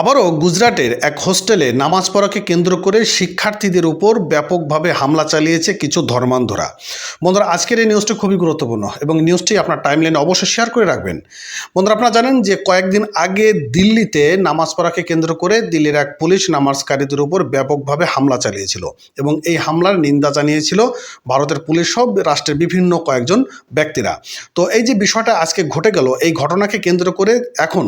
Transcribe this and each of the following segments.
আবারও গুজরাটের এক হোস্টেলে নামাজ পড়াকে কেন্দ্র করে শিক্ষার্থীদের উপর ব্যাপকভাবে হামলা চালিয়েছে কিছু ধর্মান্ধরা। বন্ধুরা, আজকের এই নিউজটি খুবই গুরুত্বপূর্ণ এবং নিউজটি আপনার টাইমলাইনে অবশ্যই শেয়ার করে রাখবেন। বন্ধুরা, আপনারা জানেন যে কয়েকদিন আগে দিল্লিতে নামাজ পড়াকে কেন্দ্র করে দিল্লির এক পুলিশ নামাজকারীদের উপর ব্যাপকভাবে হামলা চালিয়েছিল এবং এই হামলার নিন্দা জানিয়েছিল ভারতের পুলিশ সব রাষ্ট্রের বিভিন্ন কয়েকজন ব্যক্তিরা। তো এই যে বিষয়টা আজকে ঘটে গেল, এই ঘটনাকে কেন্দ্র করে এখন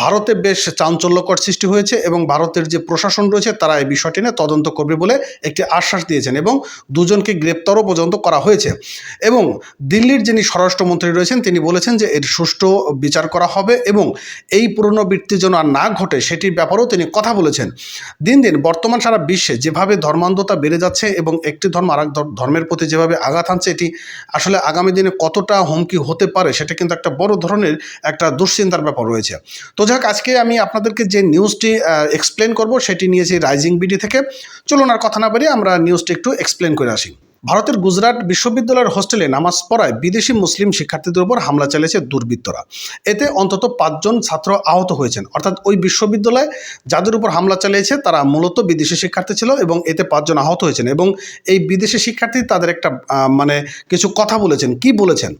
ভারতে বেশ চাঞ্চল্যকর সৃষ্টি হয়েছে এবং ভারতের যে প্রশাসন রয়েছে তারা এই বিষয়টি নিয়ে তদন্ত করবে বলে একটি আশ্বাস দিয়েছেন এবং দুজনকে গ্রেপ্তারও পর্যন্ত করা হয়েছে। এবং দিল্লির যিনি স্বরাষ্ট্রমন্ত্রী রয়েছেন, তিনি বলেছেন যে এর সুষ্ঠু বিচার করা হবে এবং এই পুনরাবৃত্তি যেন আর না ঘটে সেটির ব্যাপারেও তিনি কথা বলেছেন। দিন দিন বর্তমান সারা বিশ্বে যেভাবে ধর্মান্ধতা বেড়ে যাচ্ছে এবং একটি ধর্ম আর ধর্মের প্রতি যেভাবে আঘাত আনছে এটি আসলে আগামী দিনে কতটা হুমকি হতে পারে সেটা কিন্তু একটা বড় ধরনের একটা দুশ্চিন্তার ব্যাপার রয়েছে। তো যাক, আজকে আমি আপনাদেরকে যে নিউজটি এক্সপ্লেন করব, সেটি নিয়েছি রাইজিং বিডি থেকে। চলুন আর কথা না বাড়িয়ে আমরা নিউজটি একটু এক্সপ্লেন করে আসি। ভারতের গুজরাট বিশ্ববিদ্যালয়ের হোস্টেলে নামাজ পড়ায় বিদেশি মুসলিম শিক্ষার্থীদের উপর হামলা চালিয়েছে দুর্বৃত্তরা। এতে অন্তত পাঁচজন ছাত্র আহত হয়েছেন। অর্থাৎ ওই বিশ্ববিদ্যালয়ে যাদের উপর হামলা চালিয়েছে, তারা মূলত বিদেশি শিক্ষার্থী ছিল এবং এতে পাঁচজন আহত হয়েছেন এবং এই বিদেশি শিক্ষার্থী তাদের একটা মানে কিছু কথা বলেছেন। কি বলেছেন?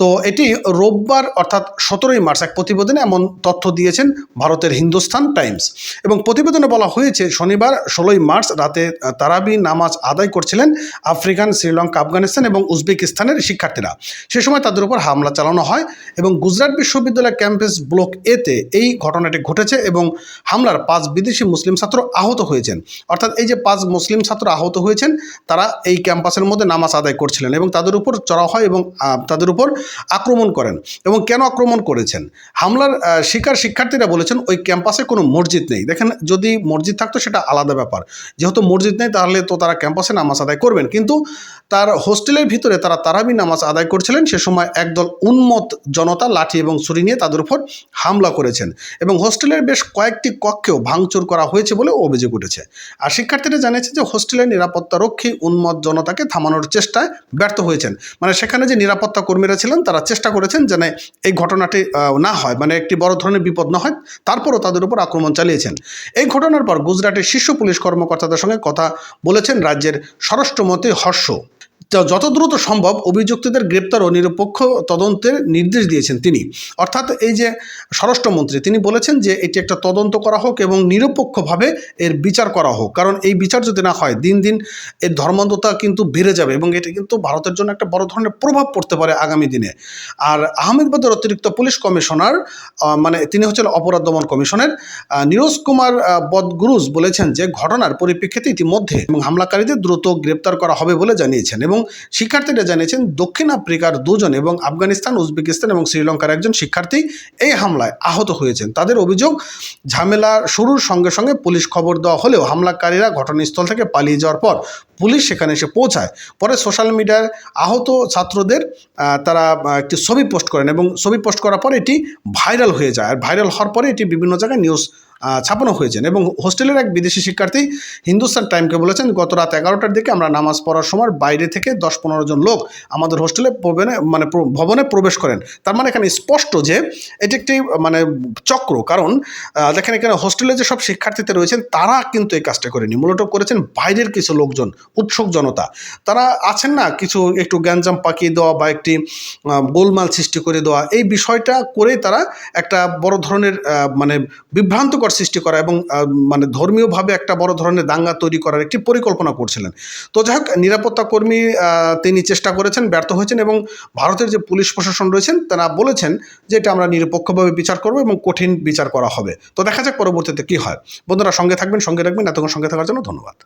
তো এটি রোববার, অর্থাৎ সতেরোই মার্চ এক প্রতিবেদনে এমন তথ্য দিয়েছেন ভারতের হিন্দুস্তান টাইমস। এবং প্রতিবেদনে বলা হয়েছে, শনিবার ষোলোই মার্চ রাতে তারাবি নামাজ আদায় করছিলেন আফ্রিকান, শ্রীলঙ্কা, আফগানিস্তান এবং উজবেকিস্তানের শিক্ষার্থীরা। সে সময় তাদের উপর হামলা চালানো হয় এবং গুজরাট বিশ্ববিদ্যালয় ক্যাম্পাস ব্লক এতে এই ঘটনাটি ঘটেছে এবং হামলার পাঁচ বিদেশি মুসলিম ছাত্র আহত হয়েছেন। অর্থাৎ এই যে পাঁচ মুসলিম ছাত্র আহত হয়েছেন, তারা এই ক্যাম্পাসের মধ্যে নামাজ আদায় করছিলেন এবং তাদের উপর চড়াও হয় এবং তাদের উপর আক্রমণ করেন। এবং কেন আক্রমণ করেছেন? হামলার শিকার শিক্ষার্থীরা বলেছেন, ওই ক্যাম্পাসে কোনো মসজিদ নেই। দেখেন, যদি মসজিদ থাকতো সেটা আলাদা ব্যাপার। যেহেতু মসজিদ নেই, তাহলে তো তারা ক্যাম্পাসে নামাজ আদায় করবেন। কিন্তু তার হোস্টেলের ভিতরে তারা তারাবি নামাজ আদায় করছিলেন। সে সময় একদল উন্মত জনতা লাঠি এবং ছুরি নিয়ে তাদের উপর হামলা করেছেন এবং হোস্টেলের বেশ কয়েকটি কক্ষেও ভাঙচুর করা হয়েছে বলে অভিযোগ উঠেছে। আর শিক্ষার্থীরা জানিয়েছে যে হোস্টেলের নিরাপত্তা রক্ষী উন্মত জনতাকে থামানোর চেষ্টায় ব্যর্থ হয়েছেন। মানে সেখানে যে নিরাপত্তা কর্মীরা ছিলেন, তারা চেষ্টা করেছেন যেন এই ঘটনাটি না হয়। মানে একটি বড় ধরনের বিপদ না হয়, তারপরও তাদের উপর আক্রমণ চালিয়েছেন। এই ঘটনার পর গুজরাটের শীর্ষ পুলিশ কর্মকর্তাদের সঙ্গে কথা বলেছেন রাজ্যের স্বরাষ্ট্রমন্ত্রী হর্ষ তো যত দ্রুত সম্ভব অভিযুক্তদের গ্রেপ্তার ও নিরপেক্ষ তদন্তের নির্দেশ দিয়েছেন তিনি। অর্থাৎ এই যে স্বরাষ্ট্রমন্ত্রী, তিনি বলেছেন যে এটি একটা তদন্ত করা হোক এবং নিরপেক্ষভাবে এর বিচার করা হোক। কারণ এই বিচার যদি না হয়, দিন দিন এর ধর্মান্ধতা কিন্তু বেড়ে যাবে এবং এটি কিন্তু ভারতের জন্য একটা বড় ধরনের প্রভাব পড়তে পারে আগামী দিনে। আর আহমেদাবাদের অতিরিক্ত পুলিশ কমিশনার মানে তিনি হচ্ছেন অপরাধ দমন কমিশনের নীরজ কুমার বদগুরুজ বলেছেন যে ঘটনার পরিপ্রেক্ষিতে ইতিমধ্যে এবং হামলাকারীদের দ্রুত গ্রেপ্তার করা হবে বলে জানিয়েছেন এবং শিক্ষার্থীরা জানিয়েছেন, দক্ষিণ আফ্রিকার দুজন এবং আফগানিস্তান, উজবেকিস্তান এবং শ্রীলঙ্কার একজন শিক্ষার্থী এই হামলায় আহত হয়েছেন। তাদের অভিযোগ, ঝামেলা শুরুর সঙ্গে সঙ্গে পুলিশ খবর দেওয়া হলেও হামলাকারীরা ঘটনাস্থল থেকে পালিয়ে যাওয়ার পর পুলিশ সেখানে এসে পৌঁছায়। পরে সোশ্যাল মিডিয়ায় আহত ছাত্রদের তারা একটি ছবি পোস্ট করেন এবং ছবি পোস্ট করার পর এটি ভাইরাল হয়ে যায়। আর ভাইরাল হওয়ার পরে এটি বিভিন্ন জায়গায় নিউজ ছাপানো হয়েছেন। এবং হোস্টেলের এক বিদেশি শিক্ষার্থী হিন্দুস্তান টাইমকে বলেছেন, গত রাত এগারোটার দিকে আমরা নামাজ পড়ার সময় বাইরে থেকে দশ পনেরো জন লোক আমাদের হোস্টেলে মানে ভবনে প্রবেশ করেন। তার মানে এখানে স্পষ্ট যে এটি একটি মানে চক্র। কারণ দেখেন এখানে হোস্টেলে যে সব শিক্ষার্থীতে রয়েছেন, তারা কিন্তু এই কাজটা করেনি। মূলত করেছেন বাইরের কিছু লোকজন, উৎসুক জনতা। তারা আছেন না কিছু একটু গ্যাঞ্জাম পাকিয়ে দেওয়া বা একটি গোলমাল সৃষ্টি করে দেওয়া। এই বিষয়টা করে তারা একটা বড় ধরনের মানে বিভ্রান্তকর সৃষ্টি করা এবং মানে ধর্মীয়ভাবে একটা বড় ধরনের দাঙ্গা তৈরি করার একটি পরিকল্পনা করছিলেন। তো যাই হোক, নিরাপত্তা কর্মী তিনি চেষ্টা করেছেন, ব্যর্থ হয়েছেন এবং ভারতের যে পুলিশ প্রশাসন রয়েছেন, তারা বলেছেন যে এটা আমরা নিরপেক্ষভাবে বিচার করব এবং কঠিন বিচার করা হবে। তো দেখা যাক পরবর্তীতে কী হয়। বন্ধুরা সঙ্গে থাকবেন, সঙ্গে রাখবেন, এতক্ষণ সঙ্গে থাকার জন্য ধন্যবাদ।